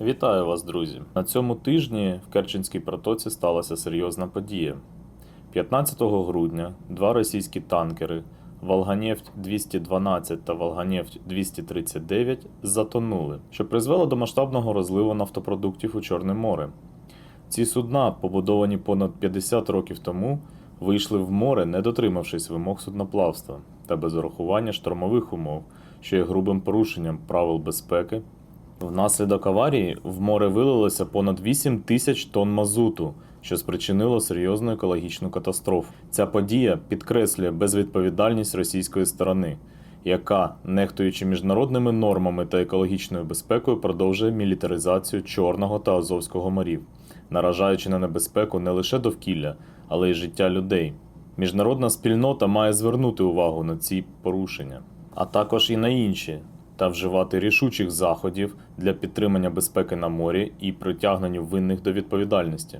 Вітаю вас, друзі! На цьому тижні в Керченській протоці сталася серйозна подія. 15 грудня два російські танкери Волганефть 212 та Волганефть 239 затонули, що призвело до масштабного розливу нафтопродуктів у Чорне море. Ці судна, побудовані понад 50 років тому, вийшли в море, не дотримавшись вимог судноплавства та без урахування штормових умов, що є грубим порушенням правил безпеки Внаслідок аварії в море вилилося понад 8 тисяч тонн мазуту, що спричинило серйозну екологічну катастрофу. Ця подія підкреслює безвідповідальність російської сторони, яка, нехтуючи міжнародними нормами та екологічною безпекою, продовжує мілітаризацію Чорного та Азовського морів, наражаючи на небезпеку не лише довкілля, але й життя людей. Міжнародна спільнота має звернути увагу на ці порушення, а також і на інші, та вживати рішучих заходів для підтримання безпеки на морі і притягнення винних до відповідальності.